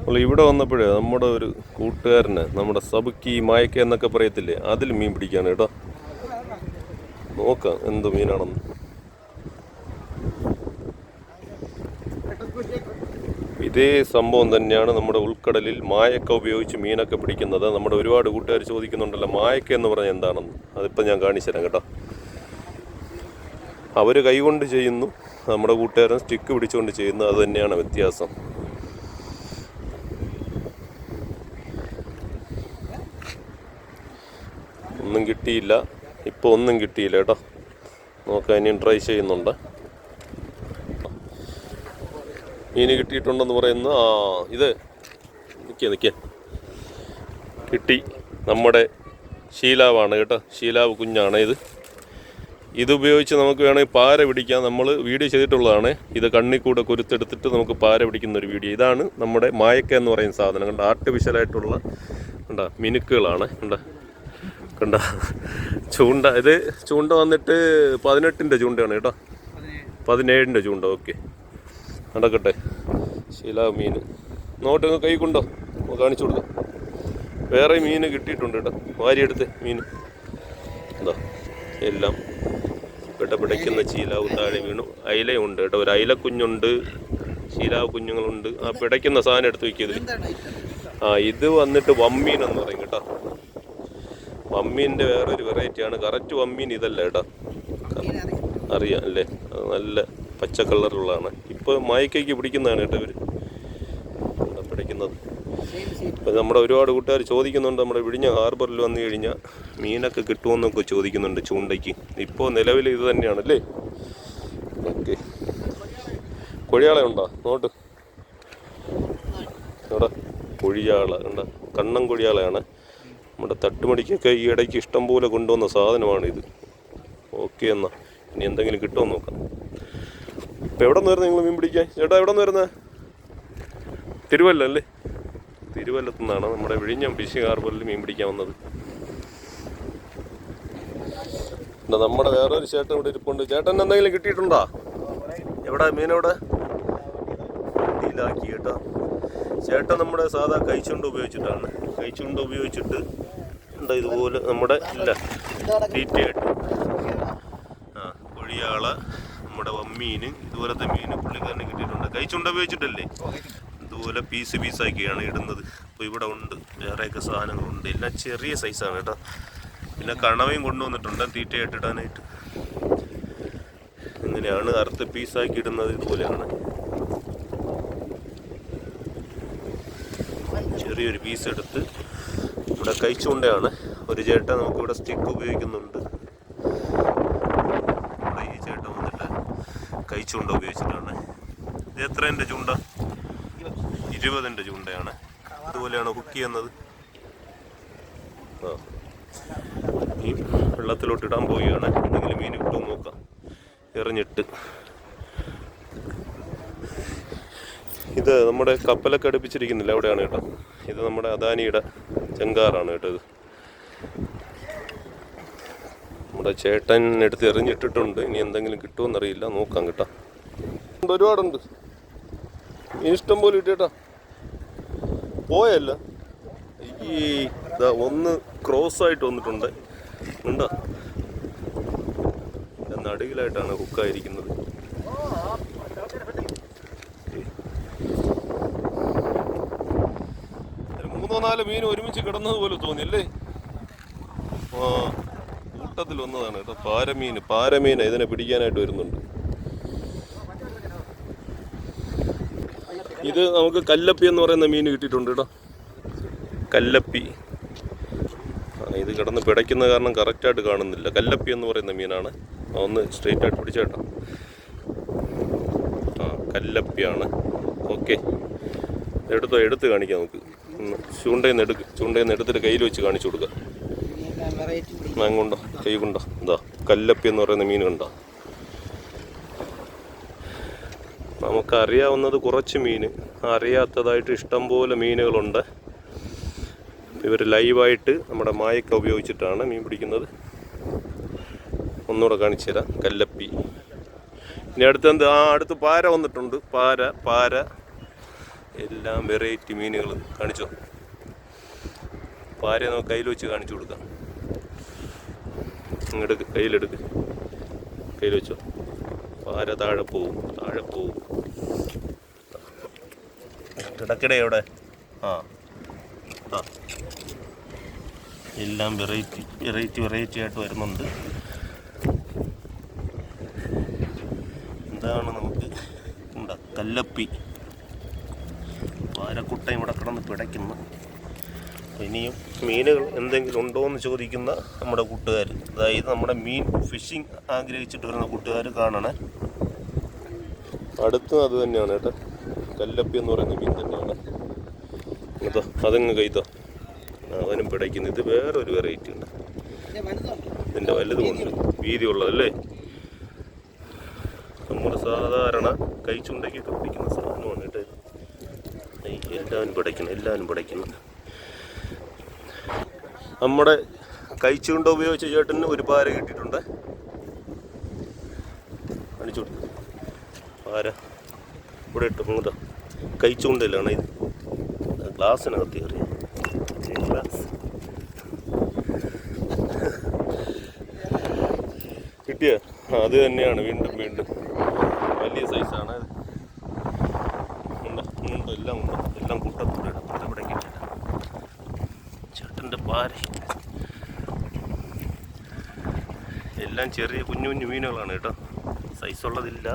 അപ്പോൾ ഇവിടെ വന്നപ്പോഴേ നമ്മുടെ ഒരു കൂട്ടുകാരന് നമ്മുടെ സബുക്കി മായക്ക എന്നൊക്കെ പറയത്തില്ലേ അതിൽ മീൻ പിടിക്കാണ് കേട്ടോ. നോക്കാം എന്ത് മീനാണെന്ന്. ഇതേ സംഭവം തന്നെയാണ് നമ്മുടെ ഉൾക്കടലിൽ മായക്ക ഉപയോഗിച്ച് മീനൊക്കെ പിടിക്കുന്നത്. നമ്മുടെ ഒരുപാട് കൂട്ടുകാർ ചോദിക്കുന്നുണ്ടല്ലോ മായക്ക എന്ന് പറഞ്ഞാൽ എന്താണെന്ന്. അതിപ്പോൾ ഞാൻ കാണിച്ചു തരാം കേട്ടോ. അവർ കൈകൊണ്ട് ചെയ്യുന്നു നമ്മുടെ കൂട്ടുകാരൻ സ്റ്റിക്ക് പിടിച്ചുകൊണ്ട് ചെയ്യുന്നു അത് തന്നെയാണ് വ്യത്യാസം. ഒന്നും കിട്ടിയില്ല. ഇപ്പോൾ ഒന്നും കിട്ടിയില്ല കേട്ടോ. നോക്കാം ഇനിയും ട്രൈ ചെയ്യുന്നുണ്ട്. ഇനി കിട്ടിയിട്ടുണ്ടെന്ന് പറയുന്നു ആ ഇത്. നിൽക്കുക നിൽക്കുക കിട്ടി. നമ്മുടെ ശീലാവാണ് കേട്ടോ. ശീലാവ് കുഞ്ഞാണ് ഇത്. ഇതുപയോഗിച്ച് നമുക്ക് വേണമെങ്കിൽ പാര പിടിക്കാം. നമ്മൾ വീഡിയോ ചെയ്തിട്ടുള്ളതാണ്. ഇത് കണ്ണിൽ കൂടെ കുരുത്തെടുത്തിട്ട് നമുക്ക് പാര പിടിക്കുന്ന ഒരു വീഡിയോ. ഇതാണ് നമ്മുടെ മായക്ക എന്ന് പറയുന്ന സാധനം. കണ്ട? ആർട്ടിഫിഷ്യലായിട്ടുള്ള കണ്ട? മിനുക്കുകളാണ്. കണ്ട? കണ്ട ചൂണ്ട ഇത് ചൂണ്ട വന്നിട്ട് പതിനെട്ടിന്റെ ചൂണ്ടയാണ് കേട്ടോ. പതിനേഴിന്റെ ചൂണ്ട ഓക്കെ. നടക്കട്ടെ. ശീല മീൻ. നോട്ട് അങ്ങ് കൈ കൊണ്ടോ? കാണിച്ചു കൊടുക്കാം. വേറെ മീൻ കിട്ടിയിട്ടുണ്ട് കേട്ടോ. വാരിയെടുത്ത് മീൻ. എന്താ എല്ലാം ഇവിടെ പിടയ്ക്കുന്ന ചീലാവ് താഴെ വീണു. അയിലയുണ്ട് കേട്ടോ. ഒരു അയില കുഞ്ഞുണ്ട് ശീലാവ് കുഞ്ഞുങ്ങളുണ്ട്. ആ പിടയ്ക്കുന്ന സാധനം എടുത്ത് വയ്ക്കിയത് ആ ഇത് വന്നിട്ട് വമ്മീൻ എന്ന് പറയും കേട്ടോ. വമ്മീന്റെ വേറൊരു വെറൈറ്റിയാണ്. കറക്റ്റ് വമ്മീൻ ഇതല്ല കേട്ടോ. അറിയാം അല്ലേ? നല്ല പച്ച കളറുള്ളതാണ് ഇപ്പോൾ മായക്കൈക്ക് പിടിക്കുന്നതാണ് കേട്ടോ ഇവർ പിടിക്കുന്നത്? ഇപ്പം നമ്മുടെ ഒരുപാട് കൂട്ടുകാർ ചോദിക്കുന്നുണ്ട്. നമ്മുടെ വിഴിഞ്ഞ ഹാർബറിൽ വന്നു കഴിഞ്ഞാൽ മീനൊക്കെ കിട്ടുമെന്നൊക്കെ ചോദിക്കുന്നുണ്ട് ചൂണ്ടയ്ക്ക്. ഇപ്പോൾ നിലവിൽ ഇത് തന്നെയാണ് അല്ലേ? ഓക്കെ. കൊഴിയാള ഉണ്ടോ? നോട്ട് ഇവിടെ കൊഴിയാള. കണ്ടോ? കണ്ണൻ കൊഴിയാളയാണ്. നമ്മുടെ തട്ടുമടിക്കൊക്കെ ഈ ഇടയ്ക്ക് ഇഷ്ടം പോലെ കൊണ്ടുവന്ന സാധനമാണ് ഇത് ഓക്കെ എന്നാ. ഇനി എന്തെങ്കിലും കിട്ടുമോ നോക്കാം. ഇപ്പം എവിടെ നിന്ന് നിങ്ങൾ മീൻ പിടിക്കാൻ? ചേട്ടാ എവിടെ നിന്ന് വരുന്നത് തിരുവല്ല അല്ലേ? തിരുവല്ലത്തു നിന്നാണ് നമ്മുടെ വിഴിഞ്ഞം ഫിഷിംഗ് ഹാർബറിൽ മീൻ പിടിക്കാൻ വന്നത്. എന്താ നമ്മുടെ വേറൊരു ചേട്ടൻ ഇവിടെ ഇരിപ്പുണ്ട്. ചേട്ടൻ എന്തെങ്കിലും കിട്ടിയിട്ടുണ്ടോ? എവിടെ എവിടെ? വണ്ടിയിലാക്കി കേട്ടോ ചേട്ടൻ നമ്മുടെ സാധാ കൈച്ചുണ്ട് ഉപയോഗിച്ചിട്ടാണ്. കൈച്ചുണ്ട് ഉപയോഗിച്ചിട്ട് എന്താ ഇതുപോലെ നമ്മുടെ ഇല്ല തീറ്റയായിട്ട്. ആ കൊഴിയാള നമ്മുടെ വമ്മീൻ ഇതുപോലത്തെ മീൻ പുള്ളിക്കാരന് കിട്ടിയിട്ടുണ്ട്. കൈച്ചുണ്ട ഉപയോഗിച്ചിട്ടല്ലേ? ഇതുപോലെ പീസ് പീസാക്കിയാണ് ഇടുന്നത്. അപ്പോൾ ഇവിടെ ഉണ്ട് വേറെയൊക്കെ സാധനങ്ങളുണ്ട്. എല്ലാം ചെറിയ സൈസാണ് കേട്ടോ. പിന്നെ കണവയും കൊണ്ടുവന്നിട്ടുണ്ട് തീറ്റയായിട്ട് ഇടാനായിട്ട്. ഇങ്ങനെയാണ് അറുത്ത് പീസാക്കി ഇടുന്നത് ഇതുപോലെയാണ്. ചെറിയൊരു പീസ് എടുത്ത് ഇവിടെ കഴിച്ചുകൊണ്ടാണ് ഒരു ചേട്ടൻ നമുക്കിവിടെ സ്റ്റിക്ക് ഉപയോഗിക്കുന്നുണ്ട്. ഇവിടെ ഈ ചേട്ടൻ വന്നിട്ട് കഴിച്ചുകൊണ്ട് ഉപയോഗിച്ചിട്ടാണ്. ഇത് എത്രേന്റെ ചൂണ്ട? ഇരുപതിന്റെ ചൂണ്ടയാണ്. അതുപോലെയാണ് കുക്ക് ചെയ്യുന്നത്. ആ. ഈ വെള്ളത്തിലോട്ട് ഇടാൻ പോവുകയാണ്. എന്തെങ്കിലും മീൻ കിട്ടുമോ നോക്കാം. എറിഞ്ഞിട്ട്. ഇത് നമ്മുടെ കപ്പലൊക്കെ അടുപ്പിച്ചിരിക്കുന്നില്ല? അവിടെയാണ് കേട്ടോ. ഇത് നമ്മുടെ അദാനിയുടെ ചെങ്കാറാണ് കേട്ടോ ഇത്. നമ്മുടെ ചേട്ടൻ എടുത്ത് എറിഞ്ഞിട്ടിട്ടുണ്ട്. ഇനി എന്തെങ്കിലും കിട്ടുമെന്നറിയില്ല നോക്കാം കേട്ടോ. ഒരുപാടുണ്ട്. ഇഷ്ടം പോലെ കിട്ടിയേട്ടാ പോയല്ല. ഈ ഇതാ ഒന്ന് ക്രോസ് ആയിട്ട് വന്നിട്ടുണ്ട്. ഉണ്ടോ? നടുവിലായിട്ടാണ് ഹുക്കായിരിക്കുന്നത് ഒരു മൂന്നോ നാല് മീൻ ഒരുമിച്ച് കിടന്നത് പോലെ തോന്നിയല്ലേ? ആ കൂട്ടത്തിൽ വന്നതാണ് കേട്ടോ. പാരമീൻ പാരമീൻ ഇതിനെ പിടിക്കാനായിട്ട് വരുന്നുണ്ട്. ഇത് നമുക്ക് കല്ലപ്പി എന്ന് പറയുന്ന മീൻ കിട്ടിയിട്ടുണ്ട് കേട്ടോ. കല്ലപ്പി. ഇത് കിടന്ന് പിടയ്ക്കുന്ന കാരണം കറക്റ്റായിട്ട് കാണുന്നില്ല. കല്ലപ്പി എന്ന് പറയുന്ന മീനാണ്. ഒന്ന് സ്ട്രെയിറ്റ് ആയിട്ട് പിടിച്ചേട്ടോ ആ കല്ലപ്പിയാണ്. ഓക്കെ. എടുത്തോ? എടുത്ത് കാണിക്കാം നമുക്ക്. ചൂണ്ടയിൽ നിന്ന് എടുക്ക് ചൂണ്ടയിൽ നിന്ന് എടുത്തിട്ട് കയ്യിൽ വെച്ച് കാണിച്ചു കൊടുക്കുക മാങ്ങുണ്ടോ? കൈ കൊണ്ടോ എന്താ കല്ലപ്പി എന്ന് പറയുന്ന മീൻ കണ്ടോ? നമുക്കറിയാവുന്നത് കുറച്ച് മീൻ. അറിയാത്തതായിട്ട് ഇഷ്ടം പോലെ മീനുകളുണ്ട്. ഇവർ ലൈവായിട്ട് നമ്മുടെ മായക്ക ഉപയോഗിച്ചിട്ടാണ് മീൻ പിടിക്കുന്നത്. ഒന്നുകൂടെ കാണിച്ചു തരാം. കല്ലപ്പി. ഇനി അടുത്ത് എന്ത്? ആ അടുത്ത് പാര വന്നിട്ടുണ്ട്. പാര പാര. എല്ലാം വെറൈറ്റി മീനുകൾ കാണിച്ചോ? പാര നമുക്ക് കയ്യിൽ വെച്ച് കാണിച്ചു കൊടുക്കാം. ഇങ്ങോട്ട് കയ്യിലെടുക്ക്. കയ്യിൽ വെച്ചോ. പാര താഴെ പോവും താഴെ പോവും. കിടക്കട എവിടെ? ആ. ആ. എല്ലാം വെറൈറ്റി വെറൈറ്റി വെറൈറ്റി ആയിട്ട് വരുന്നുണ്ട്. എന്താണ് നമുക്ക് എന്താ കല്ലപ്പി. പാരക്കുട്ടയും ഇവിടെ കിടന്ന് പിടയ്ക്കുന്നു. ഇനിയും മീനുകൾ എന്തെങ്കിലും ഉണ്ടോ എന്ന് ചോദിക്കുന്ന നമ്മുടെ കൂട്ടുകാർ അതായത് നമ്മുടെ മീൻ ഫിഷിംഗ് ആഗ്രഹിച്ചിട്ട് വരുന്ന കൂട്ടുകാർ കാണണേ. അടുത്തും അത് തന്നെയാണ് കേട്ടോ. കല്ലപ്പി എന്ന് പറയുന്ന മീൻ തന്നെയാണ്. ഇതോ അതങ്ങ് കൈത്തോ അവനും പിടയ്ക്കുന്നു. ഇത് വേറൊരു വെറൈറ്റി ഉണ്ട്. ഇതിന്റെ വലുതുമുണ്ട് വീതിയുള്ളതല്ലേ? നമ്മൾ സാധാരണ കൈ ചുണ്ടയ്ക്കൊക്കെ പിടിക്കുന്ന സാധനമാണ് കേട്ടോ എല്ലാവരും പിടയ്ക്കുന്നു എല്ലാവരും പിടയ്ക്കുന്നു നമ്മുടെ കൈച്ചുകൊണ്ട് ഉപയോഗിച്ച ചേട്ടന് ഒരു പാര കിട്ടിയിട്ടുണ്ട്. അടിച്ചു. പാര ഇവിടെ ഇട്ട്. മുങ്ങതാ കൈച്ചുകൊണ്ടല്ലാണ് ഇത്. ഗ്ലാസ്സിനകത്ത് കയറിയ ഗ്ലാസ്. കിട്ടിയ? അത് തന്നെയാണ്. വീണ്ടും വീണ്ടും. വലിയ സൈസാണ്. എല്ലാം ഉണ്ട് എല്ലാം കൂട്ടത്തോടെ കിട്ടില്ല ചേട്ടന്റെ പാര എല്ലാം ചെറിയ കുഞ്ഞു കുഞ്ഞു മീനുകളാണ് കേട്ടോ. സൈസുള്ളതില്ല